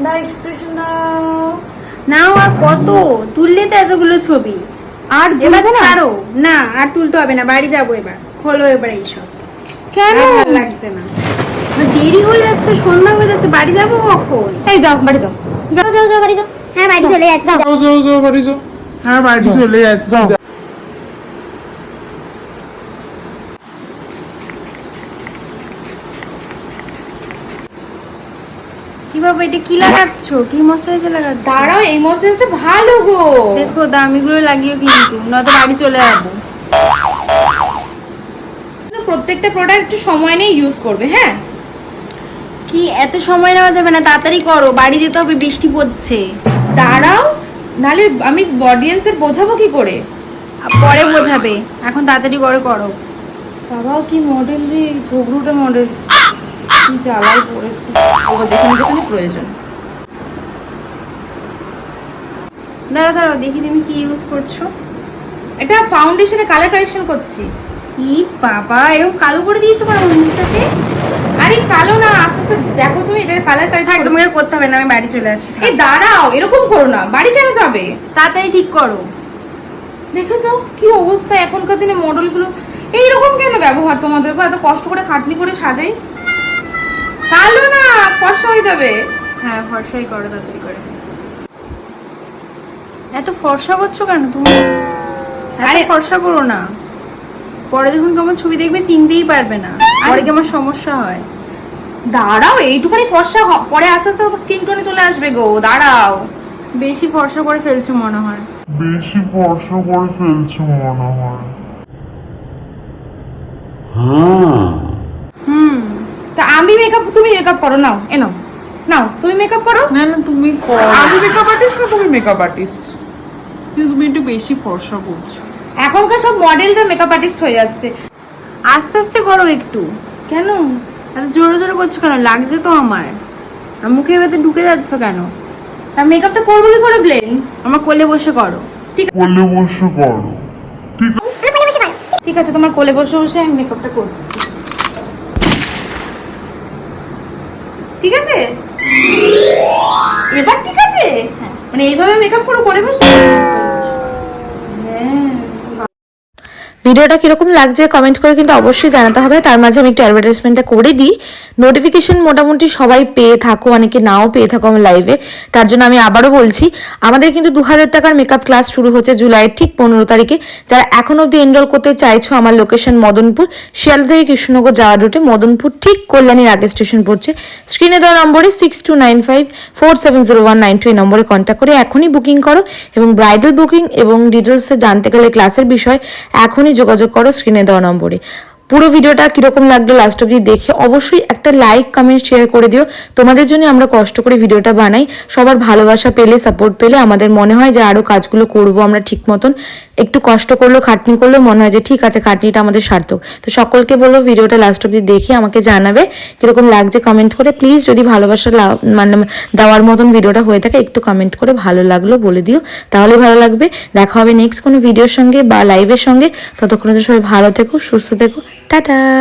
দাও এক্সপ্রেশন দাও। নাও আর কত? তুললে তো এতগুলো ছবি। আর এবার ছাড়ো। না আর তুলতে হবে না বাড়ি যাব এবার। খোলো এবার এইসব। কেন? লাগছে না। দেরি হয়ে যাচ্ছে সন্ধ্যা হয়ে যাচ্ছে বাড়ি যাব কখন? এই যাও বাড়ি যাও। যাও যাও যাও বাড়ি যাও। হ্যাঁ বাড়ি চলে যাচ্ছি। যাও। যাও যাও যাও বাড়ি যাও। হ্যাঁ বাড়ি চলে যাচ্ছি। কি বাবা এটা কি লাগাচ্ছ? কি মশাইজে লাগাচ্ছ? দাঁড়াও এই মশলাটা ভালো গো। দেখো দামিগুলো লাগিও কিন্তু। নয়তো বাড়ি চলে যাব। প্রত্যেকটা প্রোডাক্ট একটু সময় নিয়ে ইউজ করবে হ্যাঁ? কি এত সময় নেওয়া যাবে না তাড়াতাড়ি করো। বাড়ি যেতে হবে বৃষ্টি পড়ছে। দাঁড়াও নালে আমি অডিয়েন্সের বোঝাবো কি করে? পরে বোঝাবে। এখন তাড়াতাড়ি করে করো। বাবাও কি মডেল রে ঝগড়ুটা মডেল কি জ্বালাই পড়েছে? ও যেখানে যেখানে প্রয়োজন। দাঁড়াও দাঁড়াও দেখি তুমি কি ইউজ করছ। এটা ফাউন্ডেশনে কালার কারেকশন করছি। ই বাবা এরকম কালো করে দিয়েছ কেন মুখটাকে আরে কালো না আস্তে আস্তে দেখো তুমি এটা কালার থাক কারেকশন তোমাকে করতে হবে না আমি বাড়ি চলে যাচ্ছি এই দাঁড়াও এরকম করো না। বাড়ি কেন যাবে? তাড়াতাড়ি ঠিক করো। দেখেছ কি অবস্থা এখনকার দিনে মডেলগুলো এইরকম কেন ব্যবহার তোমাদের? এত কষ্ট করে খাটনি করে সাজাই? কালো না? কষ্ট হয়ে যাবে। হ্যাঁ ফর্সাই করো তাড়াতাড়ি করে। এত ফর্সা করছ কেন তুমি? আরে ফর্সা করো না। পরে যখন তোমার ছবি দেখবে চিনতেই পারবে না। পরে কি আমার সমস্যা হয়? দাঁড়াও এইটুখানি ফর্সা পরে আস্তে আস্তে স্কিন টোনে চলে আসবে গো দাঁড়াও। বেশি ফর্সা করে ফেলছো মনে হয়। বেশি ফর্সা করে ফেলছো মনে হয়। তা আমি মেকআপ তুমি মেকআপ করো নাও এ নাও নাও তুমি মেকআপ করো। না না তুমি করো। আমি মেকআপ আর্টিস্ট না তুমি মেকআপ আর্টিস্ট তুমি একটু বেশি ফর্সা করছ। এখনকার সব মডেলটা মেকআপ আর্টিস্ট হয়ে যাচ্ছে। আস্তে আস্তে করো একটু। কেন? এত জোরে জোরে করছ কেন? লাগছে তো আমার। আর মুখের ভেতরে ঢুকে যাচ্ছ কেন? তা মেকআপটা করব কি করে ব্লেন আমার কোলে বসে করো। ঠিক কোলে বসে করো। ঠিক আছে তোমার কোলে বসে বসে আমি মেকআপটা করছি। ঠিক আছে? এবার ঠিক আছে? মানে এইভাবে মেকআপ করে করে বসে হ্যাঁ ভিডিওটা কীরকম লাগছে কমেন্ট করে কিন্তু অবশ্যই জানাতে হবে। তার মাঝে আমি একটু অ্যাডভার্টাইজমেন্টটা করে দিই। নোটিফিকেশন মোটামুটি সবাই পেয়ে থাকো, অনেকে নাও পেয়ে থাকো আমার লাইভে তার জন্য আমি আবারও বলছি, আমাদের কিন্তু দু হাজার টাকার মেকআপ ক্লাস শুরু হচ্ছে জুলাইয়ের ঠিক পনেরো তারিখে। যারা এখন অবধি এনরোল করতে চাইছো আমার লোকেশন মদনপুর, শিয়ালদা থেকে কৃষ্ণনগর যাওয়ার রুটে মদনপুর ঠিক কল্যাণীর আগে স্টেশন পড়ছে। স্ক্রিনে দেওয়া নম্বরে six two nine five four seven zero one nine two এই নম্বরে কন্ট্যাক্ট করে এখনই বুকিং করো এবং ব্রাইডাল বুকিং এবং ডিটেলসে জানতে গেলে ক্লাসের বিষয় এখনই যোগাযোগ করো স্ক্রিনে দেওয়া নম্বরে। পুরো ভিডিওটা কীরকম লাগল লাস্ট অব্দি দেখে অবশ্যই একটা লাইক কমেন্ট শেয়ার করে দিও। তোমাদের জন্য আমরা কষ্ট করে ভিডিওটা বানাই। সবার ভালোবাসা পেলে সাপোর্ট পেলে আমাদের মনে হয় যে আরও কাজগুলো করব আমরা ঠিক মতন। একটু কষ্ট করলেও খাটনি করলেও মনে হয় যে ঠিক আছে, খাটনিটা আমাদের সার্থক। তো সকলকে বলব ভিডিওটা লাস্ট অব্দি দেখে আমাকে জানাবে কীরকম লাগছে কমেন্ট করে। প্লিজ যদি ভালোবাসা মানে দেওয়ার মতন ভিডিওটা হয়ে থাকে, একটু কমেন্ট করে ভালো লাগল বলে দিও। তাহলে ভালো লাগবে। দেখা হবে নেক্সট কোনো ভিডিওর সঙ্গে বা লাইভের সঙ্গে। ততক্ষণ সবাই ভালো থেকো, সুস্থ থেকো। টাটা